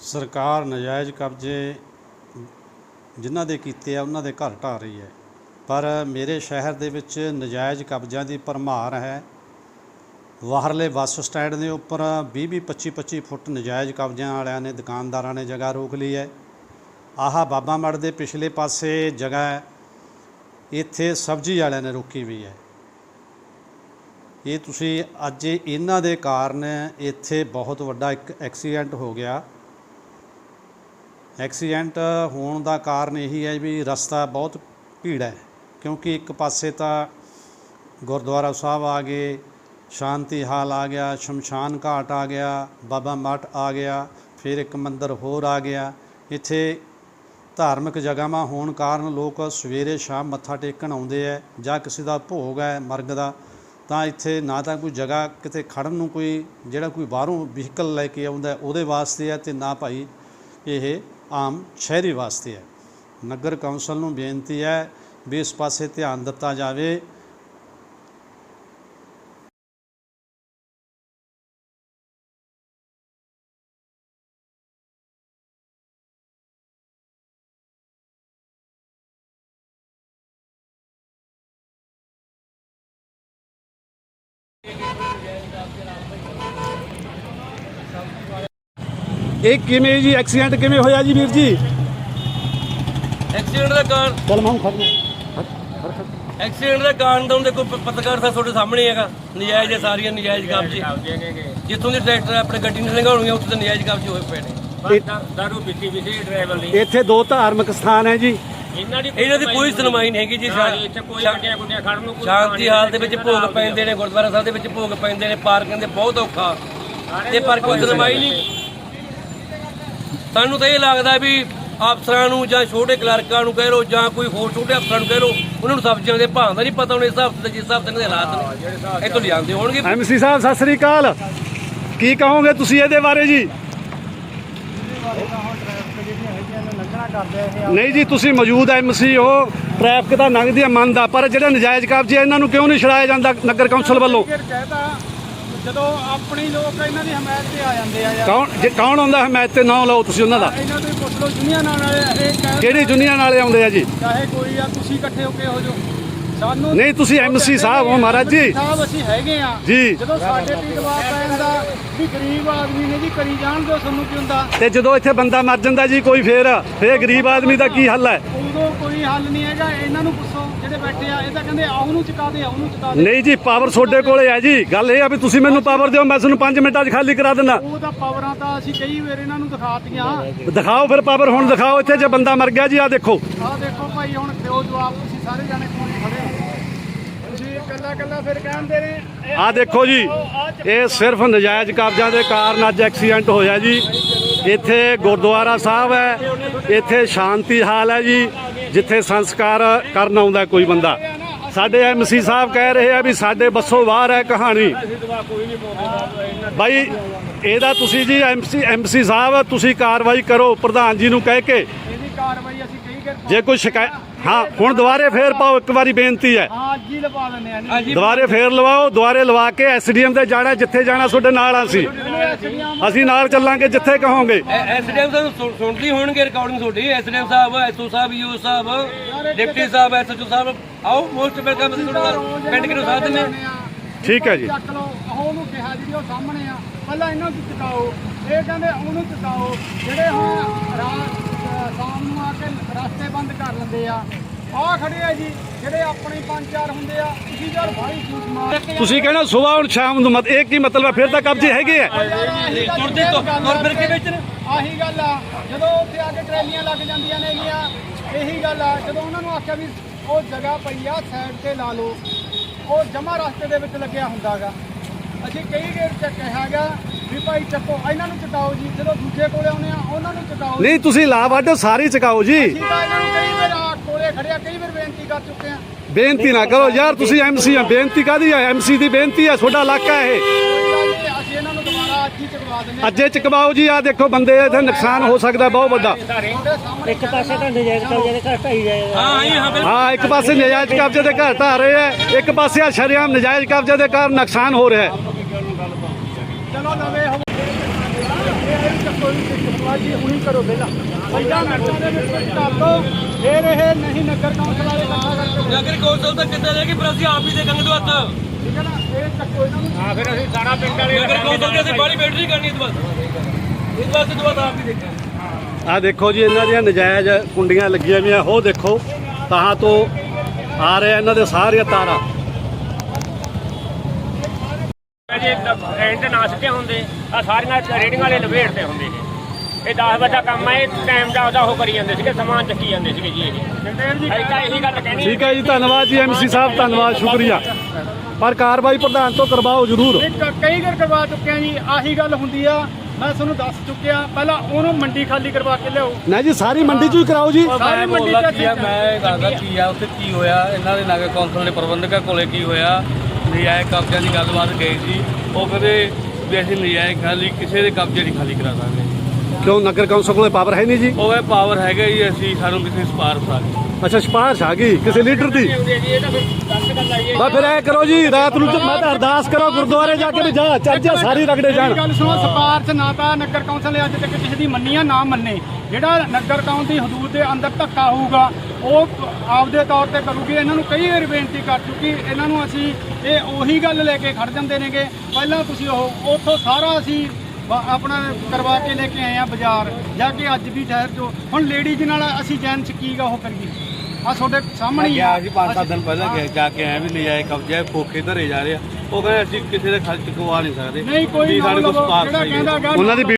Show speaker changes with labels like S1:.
S1: ਸਰਕਾਰ ਨਜਾਇਜ਼ ਕਬਜ਼ੇ ਜਿਨ੍ਹਾਂ ਦੇ ਕੀਤੇ ਆ, ਉਹਨਾਂ ਦੇ ਘਰ ਢਾਹ ਰਹੀ ਹੈ। ਪਰ ਮੇਰੇ ਸ਼ਹਿਰ ਦੇ ਵਿੱਚ ਨਜਾਇਜ਼ ਕਬਜ਼ਿਆਂ ਦੀ ਭਰਮਾਰ ਹੈ। ਬਾਹਰਲੇ ਬੱਸ ਸਟੈਂਡ ਦੇ ਉੱਪਰ 20 20 25 25 ਫੁੱਟ ਨਜਾਇਜ਼ ਕਬਜ਼ਿਆਂ ਵਾਲਿਆਂ ਨੇ, ਦੁਕਾਨਦਾਰਾਂ ਨੇ ਜਗ੍ਹਾ ਰੋਕ ਲਈ ਹੈ। ਆਹ ਬਾਬਾ ਮੜ ਦੇ ਪਿਛਲੇ ਪਾਸੇ ਜਗ੍ਹਾ ਹੈ। ਇੱਥੇ ਸਬਜ਼ੀ ਵਾਲਿਆਂ ਨੇ ਰੋਕੀ ਵੀ ਹੈ। ਇਹ ਤੁਸੀਂ ਅੱਜ ਇਹਨਾਂ ਦੇ ਕਾਰਨ ਇੱਥੇ ਬਹੁਤ ਵੱਡਾ ਇੱਕ ਐਕਸੀਡੈਂਟ ਹੋ ਗਿਆ। ਐਕਸੀਡੈਂਟ ਹੋਣ ਦਾ ਕਾਰਨ ਇਹੀ ਹੈ ਵੀ ਰਸਤਾ ਬਹੁਤ ਭੀੜ ਹੈ, ਕਿਉਂਕਿ ਇੱਕ ਪਾਸੇ ਤਾਂ ਗੁਰਦੁਆਰਾ ਸਾਹਿਬ ਆ ਗਏ, ਸ਼ਾਂਤੀ ਹਾਲ ਆ ਗਿਆ, ਸ਼ਮਸ਼ਾਨ ਘਾਟ ਆ ਗਿਆ, ਬਾਬਾ ਮਠ ਆ ਗਿਆ, ਫਿਰ ਇੱਕ ਮੰਦਿਰ ਹੋਰ ਆ ਗਿਆ। ਇੱਥੇ ਧਾਰਮਿਕ ਜਗ੍ਹਾਵਾਂ ਹੋਣ ਕਾਰਨ ਲੋਕ ਸਵੇਰੇ ਸ਼ਾਮ ਮੱਥਾ ਟੇਕਣ ਆਉਂਦੇ ਹੈ ਜਾਂ ਕਿਸੇ ਦਾ ਭੋਗ ਹੈ ਮਰਗ ਦਾ, ਤਾਂ ਇੱਥੇ ਨਾ ਤਾਂ ਕੋਈ ਜਗ੍ਹਾ ਕਿਤੇ ਖੜਨ ਨੂੰ ਕੋਈ ਜਿਹੜਾ ਕੋਈ ਬਾਹਰੋਂ ਵਹੀਕਲ ਲੈ ਕੇ ਆਉਂਦਾ ਉਹਦੇ ਵਾਸਤੇ ਹੈ ਤੇ ਨਾ ਭਾਈ ਇਹ ਆਮ ਸ਼ਹਿਰੀ ਵਾਸਤੇ ਹੈ। ਨਗਰ ਕੌਂਸਲ ਨੂੰ ਬੇਨਤੀ ਹੈ ਵੀ ਇਸ ਪਾਸੇ ਧਿਆਨ ਦਿੱਤਾ ਜਾਵੇ।
S2: ਇਹ ਕਿਵੇਂ ਜੀ? ਐਕਸੀਡੈਂਟ ਕਿਵੇਂ ਹੋਇਆ ਜੀ ਵੀਰ ਜੀ?
S3: ਐਕਸੀਡੈਂਟ ਦਾ ਕਾਰਨ
S2: ਚਲ ਮੈਂ ਖੜ
S3: ਐਕਸੀਡੈਂਟ ਦਾ ਕਾਰਨ ਤਾਂ ਦੇਖੋ ਪ- ਪੱਤਰਕਾਰ ਸਾਹਿਬ ਤੁਹਾਡੇ ਸਾਹਮਣੇ ਹੈਗਾ। ਨਜਾਇਜ਼ ਹੈ ਸਾਰੀਆਂ ਨਜਾਇਜ਼ ਕਬਜ਼ੇ। ਜਿੱਥੋਂ ਦੀ ਟਰੈਕਟਰ ਆਪਣੇ ਗੱਡੀ ਨੂੰ ਲੰਘਾਉਣਗੇ ਉੱਥੇ ਤਾਂ ਨਜਾਇਜ਼ ਕਬਜ਼ੇ ਹੋਏ ਪਏ ਨੇ।
S4: ਦਾਰੂ ਪੀਤੀ ਵੀ ਸੀ ਡਰਾਈਵਰ ਨੇ
S2: ਇੱਥੇ ਦੋ ਧਾਰਮਿਕ ਸਥਾਨ ਹੈ ਜੀ।
S4: ਇਹਨਾਂ ਦੀ
S3: ਇਹਨਾਂ ਦੀ ਕੋਈ ਸੁਣਵਾਈ ਨਹੀਂ ਹੈਗੀ ਜੀ
S4: ਸਾਡੀ ਇੱਥੇ ਕੋਈ ਗੱਡੀਆਂ ਗੁੱਡੀਆਂ ਖੜਨ ਨੂੰ ਕੋਈ
S3: ਸ਼ਾਂਤੀ ਹਾਲ ਦੇ ਵਿੱਚ ਭੋਗ ਪੈਂਦੇ ਨੇ ਗੁਰਦੁਆਰਾ ਸਾਹਿਬ ਦੇ ਵਿੱਚ ਭੋਗ ਪੈਂਦੇ ਨੇ ਪਾਰਕਿੰਗ ਦੇ ਬਹੁਤ ਔਖਾ। ਤੇ ਪਰ ਕੋਈ ਸੁਣਵਾਈ ਨਹੀਂ। ਸਾਨੂੰ ਤਾਂ ਇਹ ਲੱਗਦਾ ਵੀ ਅਫਸਰਾਂ ਨੂੰ ਜਾਂ ਛੋਟੇ ਕਲਰਕਾਂ ਨੂੰ ਕਹਿ ਲਓ ਜਾਂ ਕੋਈ ਹੋਰ ਛੋਟੇ ਅਫਸਰਾਂ ਨੂੰ ਕਹਿ ਲਓ ਉਹਨਾਂ ਨੂੰ ਸਬਜ਼ੀਆਂ ਦੇ ਭਾਅ ਦਾ ਨਹੀਂ ਪਤਾ ਹੁਣ ਇਸ ਹਿਸਾਬ ਤੇ ਜਿਸ ਹਿਸਾਬ ਦੇ ਹਾਲਾਤ ਨੇ। ਇਹ ਤੋਂ ਲਿਆਂਦੇ ਹੋਣਗੇ।
S2: ਐਮਸੀ ਸਾਹਿਬ ਸਤਿ ਸ੍ਰੀ ਅਕਾਲ। ਕੀ ਕਹੋਗੇ ਤੁਸੀਂ ਇਹਦੇ ਬਾਰੇ ਜੀ? ਨਹੀਂ ਜੀ ਤੁਸੀਂ ਮੌਜੂਦ ਐਮਸੀ ਹੋ ਟ੍ਰੈਫਿਕ ਤਾਂ ਲੰਘਦੀ ਹੈ ਮੰਨਦਾ ਪਰ ਜਿਹੜੇ ਨਜਾਇਜ਼ ਕਬਜ਼ੇ ਇਹਨਾਂ ਨੂੰ ਕਿਉਂ ਨਹੀਂ ਛੁਡਾਇਆ ਜਾਂਦਾ ਨਗਰ ਕੌਂਸਲ ਵੱਲੋਂ?
S5: ਜਦੋਂ ਆਪਣੀ ਲੋਕ ਇਹਨਾਂ ਦੀ ਹਮਾਇਤ ਤੇ ਆ ਜਾਂਦੇ ਆ ਯਾਰ।
S2: ਕੌਣ ਜੇ ਕੌਣ ਆਉਂਦਾ ਹਮਾਇਤ ਤੇ ਨਾਂ ਲਓ ਤੁਸੀਂ ਉਹਨਾਂ ਦਾ।
S5: ਇਹਨਾਂ ਤੋਂ ਹੀ ਪੁੱਛ ਲਓ ਦੁਨੀਆ ਨਾਲ ਵਾਲੇ ਇਹ ਕਹਿ
S2: ਕਿਹੜੀ ਦੁਨੀਆ ਨਾਲੇ ਆਉਂਦੇ ਆ ਜੀ?
S5: ਚਾਹੇ ਕੋਈ ਆ ਤੁਸੀਂ ਇਕੱਠੇ ਹੋ ਕੇ ਹੋ ਸਾਨੂੰ
S2: ਨਹੀਂ, ਤੁਸੀਂ
S5: ਉਹ
S2: MC
S5: ਕਹਿੰਦੇ
S2: ਸਾਹਿਬ ਹੋ ਮਹਾਰਾਜ ਜੀ।
S5: MC ਸਾਹਿਬ ਅਸੀਂ ਹੈਗੇ ਆ।
S2: ਜੀ।
S5: ਜਦੋਂ ਸਾਡੇ ਤੇ ਦਬਾਅ ਪੈਣ ਦਾ ਵੀ ਗਰੀਬ ਆਦਮੀ ਨੇ ਜੀ ਕਰੀ ਜਾਣ ਦਿਓ ਸਾਨੂੰ ਕੀ ਹੁੰਦਾ?
S2: ਤੇ ਜਦੋਂ ਇੱਥੇ ਬੰਦਾ ਮਰ ਜਾਂਦਾ ਜੀ ਕੋਈ ਫੇਰ ਫੇਰ ਗਰੀਬ ਆਦਮੀ ਦਾ ਕੀ ਹੱਲ ਹੈ?
S5: ਉਦੋਂ ਕੋਈ ਹੱਲ ਨਹੀਂ ਹੈਗਾ ਇਹਨਾਂ ਨੂੰ ਪੁੱਛੋ। ਜਿਹੜੇ ਬੈਠੇ ਆ ਇਹ ਤਾਂ ਕਹਿੰਦੇ ਆਉ ਨੂੰ ਚੁਕਾ ਦੇ ਆਉ ਨੂੰ ਚੁਕਾ ਦੇ।
S2: ਨਹੀਂ ਜੀ ਪਾਵਰ ਤੁਹਾਡੇ ਕੋਲੇ ਹੈ ਜੀ। ਗੱਲ ਇਹ ਆ ਵੀ ਤੁਸੀਂ ਮੈਨੂੰ ਪਾਵਰ ਦਿਓ ਮੈਂ ਤੁਹਾਨੂੰ 5 ਮਿੰਟਾਂ 'ਚ ਖਾਲੀ ਕਰਾ ਦਿੰਦਾ।
S5: ਉਹ ਤਾਂ ਪਾਵਰਾਂ ਤਾਂ ਅਸੀਂ ਕਈ ਵਾਰ ਇਹਨਾਂ ਨੂੰ ਦਿਖਾਤੀਆਂ।
S2: ਦਿਖਾਓ ਫਿਰ ਪਾਵਰ ਹੁਣ ਦਿਖਾਓ ਇੱਥੇ ਜੇ ਬੰਦਾ ਮਰ ਗਿਆ ਜੀ ਆ ਦੇਖੋ।
S5: ਆਹ ਦੇਖੋ ਭਾਈ ਹੁਣ ਦਿਓ ਜਵਾਬ ਤੁਸੀਂ ਸਾਰੇ ਜਾਣੇ ਕੋਲ ਖੜੇ ਹੋ। ਤੁਸੀਂ ਇਕੱਲਾ ਇਕੱਲਾ ਫਿਰ ਕਹਿੰਦੇ ਨੇ
S2: ਆ ਦੇਖੋ ਜੀ ਇਹ ਸਿਰਫ ਨਜਾਇਜ਼ ਕਬਜ਼ਾ ਦੇ ਕਾਰਨ ਅੱਜ ਐਕਸੀਡੈਂਟ ਹੋਇਆ ਜੀ। ਇੱਥੇ ਗੁਰਦੁਆਰਾ ਸਾਹਿਬ ਹੈ ਇੱਥੇ ਸ਼ਾਂਤੀ ਹਾਲ ਹੈ ਜੀ। ਜਿੱਥੇ ਸੰਸਕਾਰ ਕਰਨ ਆਉਂਦਾ ਕੋਈ ਬੰਦਾ। ਸਾਡੇ ਐਮਸੀ ਸਾਹਿਬ ਕਹਿ ਰਹੇ ਆ ਵੀ ਸਾਡੇ ਬੱਸੋਂ ਬਾਹਰ ਹੈ ਕਹਾਣੀ। ਬਾਈ ਇਹਦਾ ਤੁਸੀਂ ਜੀ ਐਮਸੀ ਐਮਸੀ ਸਾਹਿਬ ਤੁਸੀਂ ਕਾਰਵਾਈ ਕਰੋ ਪ੍ਰਧਾਨ ਜੀ ਨੂੰ ਕਹਿ ਕੇ। ਜੇ ਕੋਈ ਸ਼ਿਕਾਇਤ ਹਾਂ ਹੁਣ ਦੁਬਾਰੇ ਫੇਰ ਪਾਓ ਇੱਕ ਵਾਰੀ ਬੇਨਤੀ ਹੈ।
S5: ਹਾਂ ਅੱਜ ਹੀ ਲਵਾ ਦਿੰਦੇ ਆ
S2: ਦੁਬਾਰੇ ਫੇਰ ਲਵਾਓ ਦੁਬਾਰੇ ਲਵਾ ਕੇ ਐਸਡੀਐਮ ਤੇ ਜਾਣਾ ਜਿੱਥੇ ਜਾਣਾ ਤੁਹਾਡੇ ਨਾਲ ਆ ਅਸੀਂ। ਅਸੀਂ ਨਾਲ ਚੱਲਾਂਗੇ ਜਿੱਥੇ ਕਹੋਗੇ।
S3: ਐਸਡੀਐਮ ਸਾਹਿਬ ਸੁਣ- ਸੁਣਦੀ ਹੋਣਗੇ ਰਿਕਾਰਡਿੰਗ ਤੁਹਾਡੀ। ਐਸਡੀਐਮ ਸਾਹਿਬ ਐਸਓ ਸਾਹਿਬ ਯੂ ਸਾਹਿਬ ਡਿਪਟੀ ਸਾਹਿਬ ਐਸਓਚਓ ਸਾਹਿਬ ਆਓ ਮੋਸਟ ਵੈਲਕਮ ਤੁਹਾਡੇ ਪਿੰਡ ਕਿਹਨੂੰ ਸਾਥ ਦਿੰਦੇ ਹਾਂ।
S2: ਠੀਕ ਹੈ ਜੀ।
S5: ਚੱਕ ਲਓ ਉਹਨੂੰ ਕਿਹਾ ਜਿਹੜੀ ਉਹ ਸਾਹਮਣੇ ਆ। ਪਹਿਲਾਂ ਇਹਨਾਂ ਨੂੰ ਚੁਕਾਓ ਇਹ ਕਹਿੰਦੇ ਉਹਨੂੰ ਚੁਕਾਓ ਜਿਹੜੇ ਹੁਣ ਸ਼ਾਮ ਨੂੰ ਆ ਕੇ ਰਸਤੇ ਬੰਦ ਕਰ ਲੈਂਦੇ ਆ। ਆਹ ਖੜੇ ਆ ਜੀ ਜਿਹੜੇ ਆਪਣੇ ਪੰਜ ਚਾਰ ਹੁੰਦੇ ਆ ਤੁਸੀਂ ਯਾਰ ਭਾਈ ਜੂਸ ਮਾਰ
S2: ਤੁਸੀਂ ਕਹਿੰਦੇ ਸਵੇਰ ਹੁਣ ਸ਼ਾਮ ਨੂੰ ਮਤ ਇਹ ਕੀ ਮਤਲਬ ਹੈ ਫਿਰ ਤਾਂ ਕਬਜ਼ੇ ਹੈਗੇ ਆ।
S3: ਤੁਰਦੇ ਤੋਂ ਤੁਰ ਫਿਰ ਕੇ ਵੇਚਣ।
S5: ਆਹੀ ਗੱਲ ਆ। ਜਦੋਂ ਉੱਥੇ ਆ ਕੇ ਟਰੈਲੀਆਂ ਲੱਗ ਜਾਂਦੀਆਂ ਨੇਗੀਆਂ ਇਹੀ ਗੱਲ ਆ। ਜਦੋਂ ਉਹਨਾਂ ਨੂੰ ਆਖਿਆ ਵੀ ਉਹ ਜਗ੍ਹਾ ਪਈ ਆ ਸਾਈਡ ਤੇ ਲਾ ਲਓ ਉਹ ਜਮਾ ਰਸਤੇ ਦੇ ਵਿੱਚ ਲੱਗਿਆ ਹੁੰਦਾਗਾ। ਅਸੀਂ ਕਈ ਗੇਰ ਚ ਕਿਹਾਗਾ ਵੀ ਭਾਈ ਚੱਕੋ ਇਹਨਾਂ ਨੂੰ ਚਕਾਓ ਜੀ ਜਦੋਂ ਦੂਜੇ ਕੋਲੇ ਆਉਨੇ ਆ ਉਹਨਾਂ ਨੂੰ ਚਕਾਓ
S2: ਨਹੀਂ ਤੁਸੀਂ ਲਾ ਵਾਢੋ ਸਾਰੀ ਚਕਾਓ ਜੀ।
S5: ਅਸੀਂ ਤਾਂ ਇਹਨਾਂ ਨੂੰ ਕਈ ਵਾਰ ਆ ਕੋਲੇ ਖੜਿਆ ਕਈ ਵਾਰ ਬੇਨਤੀ ਕਰ ਚੁੱਕੇ ਆ।
S2: ਬੇਨਤੀ ਨਾ ਕਰੋ ਯਾਰ ਤੁਸੀਂ ਐਮਸੀ ਆ ਬੇਨਤੀ ਕਾਦੀ ਆ? ਐਮਸੀ ਦੀ ਬੇਨਤੀ ਆ ਤੁਹਾਡਾ ਇਲਾਕਾ ਇਹ।
S5: ਕੋਈ ਗੱਲ ਨਹੀਂ ਅਸੀਂ ਇਹਨਾਂ ਨੂੰ ਦੁਬਾਰਾ ਅੱਜ ਹੀ ਚਕਵਾ ਦਿੰਦੇ
S2: ਅੱਜੇ ਚਕਵਾਓ ਜੀ ਆ ਦੇਖੋ ਬੰਦੇ ਇਹਦਾ ਨੁਕਸਾਨ ਹੋ ਸਕਦਾ ਬਹੁਤ ਵੱਡਾ।
S5: ਤੁਹਾਡੇ ਸਾਹਮਣੇ
S6: ਇੱਕ ਪਾਸੇ ਤਾਂ ਨਜਾਇਜ਼ ਕਬਜ਼ੇ ਦੇ ਘਰ ਢਾਈ ਜਾਏ
S3: ਹਾਂ ਹਾਂ
S2: ਹਾਂ ਇੱਕ ਪਾਸੇ ਨਜਾਇਜ਼ ਕਬਜ਼ੇ ਦੇ ਘਰ ਢਾਹ ਰਹੇ ਆ ਇੱਕ ਪਾਸੇ ਆ ਸ਼ਰੇਆਮ ਨਜਾਇਜ਼ ਕਬਜ਼ੇ ਦੇ ਕਾਰਨ ਨੁਕਸਾਨ ਹੋ ਰਿਹਾ ਹੈ।
S5: ਚਲੋ ਨਵੇਂ ਹੋ ਧੰਨਵਾਦ ਜੀ ਹੁਣੀ ਕਰੋ ਪਹਿਲਾਂ ਪੰਜਾਂ ਮਿੰਟਾਂ ਦੇ ਵਿੱਚ ਵਿੱਚ ਕਰ ਦੋ ਫਿਰ ਇਹ ਨਹੀਂ ਨਗਰ ਕੌਂਸਲ ਵਾਲੇ ਇਕੱਠਾ ਕਰਕੇ
S3: ਨਗਰ ਕੌਂਸਲ ਤਾਂ ਕਿੱਦਾਂ ਰਹੇਗੀ ਪਰ ਅਸੀਂ ਆਪ ਹੀ ਦੇਖਾਂਗੇ ਤੋਂ ਹੱਥ।
S5: ਠੀਕ ਹੈ ਨਾ? ਇਹ ਚੱਕੋ ਇਹਨਾਂ ਨੂੰ
S4: ਹਾਂ ਫਿਰ ਅਸੀਂ ਸਾਰਾ ਪਿੰਡ ਵਾਲੇ
S3: ਨਗਰ ਕੌਂਸਲ ਦੀ ਅਸੀਂ ਬਾੜੀ ਬੈਠ ਨਹੀਂ ਕਰਨੀ ਇਸ ਵਾਰ ਇਸ ਵਾਰ ਤੋਂ ਬਾਅਦ ਆਪ ਹੀ ਦੇਖਾਂਗੇ।
S2: ਆ ਦੇਖੋ ਜੀ ਇਹਨਾਂ ਦੀਆਂ ਨਜਾਇਜ਼ ਕੁੰਡੀਆਂ ਲੱਗੀਆਂ ਵੀਆਂ ਉਹ ਦੇਖੋ ਤਾਹਾਂ ਤੋਂ ਆ ਰਿਹਾ ਇਹਨਾਂ ਦੇ ਸਾਰੀਆਂ ਤਾਰਾਂ
S4: ਜੇ ਰੈਂਟ ਨਾ ਸਿੱਟੇ ਹੁੰਦੇ ਆ ਸਾਰੀਆਂ ਰੇੜੀਆਂ ਵਾਲੇ ਲਵੇੜਦੇ ਹੁੰਦੇ ਨੇ ਇਹ 10 ਵਜੇ ਦਾ ਕੰਮ ਹੈ ਟਾਈਮ ਦਾ ਉਹਦਾ ਉਹ ਕਰੀ ਜਾਂਦੇ ਸੀਗੇ ਸਮਾਨ ਚੱਕੀ ਜਾਂਦੇ ਸੀਗੇ ਜੀ ਇਹ। ਜੀ ਤਾਂ ਇਹੀ ਗੱਲ ਕਹਿਣੀ।
S2: ਠੀਕ ਹੈ ਜੀ ਧੰਨਵਾਦ ਜੀ ਐਮਸੀ ਸਾਹਿਬ ਧੰਨਵਾਦ ਸ਼ੁਕਰੀਆ। ਪਰ ਕਾਰਵਾਈ ਪ੍ਰਧਾਨ ਤੋਂ ਕਰਵਾਓ ਜ਼ਰੂਰ।
S5: ਕਈ ਵਾਰ ਕਰਵਾ ਚੁੱਕੇ ਆ ਜੀ ਆਹੀ ਗੱਲ ਹੁੰਦੀ ਆ ਮੈਂ ਤੁਹਾਨੂੰ ਦੱਸ ਚੁੱਕਿਆ ਪਹਿਲਾਂ ਉਹਨੂੰ ਮੰਡੀ ਖਾਲੀ ਕਰਵਾ ਕੇ ਲਿਆਓ।
S2: ਨਹੀਂ ਜੀ ਸਾਰੀ ਮੰਡੀ ਚੋਂ ਹੀ ਕਰਾਓ ਜੀ।
S5: ਸਾਰੀ ਮੰਡੀ ਚ
S7: ਕੀ ਆ ਮੈਂ ਦੱਸਦਾ ਕੀ ਆ ਉੱਥੇ ਕੀ ਹੋਇਆ ਇਹਨਾਂ ਦੇ ਨਗਰ ਕੌਂਸਲ ਦੇ ਪ੍ਰਬੰਧਕਾਂ ਕੋਲੇ ਕੀ ਹੋਇਆ ਨਜਾਇਜ਼ ਕਬਜ਼ਿਆਂ ਦੀ ਗੱਲਬਾਤ ਗਈ ਸੀ। ਉਹ ਕਹਿੰਦੇ ਵੀ ਅਸੀਂ ਨਜਾਇਜ਼ ਖਾਲੀ ਕਿਸੇ ਦੇ ਕਬਜ਼ੇ ਨਹੀਂ ਖਾਲੀ ਕਰਾ ਸਕਦੇ
S2: ਕਿਉਂ? ਨਗਰ ਕੌਂਸਲ ਕੋਲੇ ਪਾਵਰ ਹੈ ਨਹੀਂ ਜੀ?
S7: ਉਹ ਇਹ ਪਾਵਰ ਹੈਗਾ ਜੀ ਅਸੀਂ ਸਾਨੂੰ ਕਿਸੇ ਸਪਾਰਸ਼ ਆ ਗਈ
S2: ਅੱਛਾ ਸਿਫਾਰਿਸ਼ ਆ ਗਈ ਕਿਸੇ ਲੀਡਰ ਦੀ? ਬਾ ਫਿਰ ਐ ਕਰੋ ਜੀ ਰਾਤ ਨੂੰ ਮੈਂ ਤਾਂ ਅਰਦਾਸ ਕਰੋ ਗੁਰਦੁਆਰੇ ਜਾ ਕੇ ਵੀ ਜਾ ਜਾ ਸਾਰੀ ਰਗੜੇ ਜਾਣ।
S5: ਗੱਲ ਸੁਣੋ ਸਪਾਰਸ਼ ਨਾ ਤਾਂ ਨਗਰ ਕੌਂਸਲ ਨੇ ਅੱਜ ਤੱਕ ਕਿਸੇ ਦੀ ਮੰਨੀ ਆ ਨਾ ਮੰਨੇ। ਜਿਹੜਾ ਨਗਰ ਕੌਂਸਲ ਦੀ ਹਦੂਦ ਦੇ ਅੰਦਰ ਧੱਕਾ ਹੋਊਗਾ ਉਹ ਆਪਦੇ ਤੌਰ ਤੇ ਕਰੂਗੀ। ਇਹਨਾਂ ਨੂੰ ਕਈ ਵਾਰ ਬੇਨਤੀ ਕਰ ਚੁੱਕੀ। ਇਹਨਾਂ ਨੂੰ ਅਸੀਂ ਇਹ ਉਹੀ ਗੱਲ ਲੈ ਕੇ ਖੜ ਜਾਂਦੇ ਨੇਗੇ। ਪਹਿਲਾਂ ਤੁਸੀਂ ਉਹ ਉੱਥੋਂ ਸਾਰਾ ਅਸੀਂ ਆਪਣਾ ਕਰਵਾ ਕੇ ਲੈ ਕੇ ਆਏ ਆ ਬਾਜ਼ਾਰ ਜਾ ਕੇ ਅੱਜ ਵੀ ਠਹਿਰ ਜੋ। ਹੁਣ ਲੇਡੀਜ਼ ਨਾਲ ਅਸੀਂ ਜੈਂਟਸ ਕੀ ਗਾ ਉਹ ਕਰੀਏ? ਆ ਤੁਹਾਡੇ ਸਾਹਮਣੇ ਹੀ
S7: ਗਿਆ ਸੀ ਪੰਜ ਸੱਤ ਦਿਨ ਪਹਿਲਾਂ ਗਿਆ ਜਾ ਕੇ ਆਏ ਵੀ ਨਜਾਇਜ਼ ਕਬਜ਼ੇ ਖੋਖੇ ਧਰੇ ਜਾ ਰਹੇ ਆ। ਉਹ ਕਹਿੰਦੇ ਅਸੀਂ ਕਿਸੇ ਦੇ ਖਰਚ ਚੁਕਵਾ ਨਹੀਂ ਸਕਦੇ।
S5: ਨਹੀਂ ਕੋਈ ਨਾ
S7: ਸਾਡੇ ਕੋਲ
S5: ਲਵੋ ਜਿਹੜਾ ਕਹਿੰਦਾ ਗਾ
S2: ਉਹਨਾਂ ਦੀ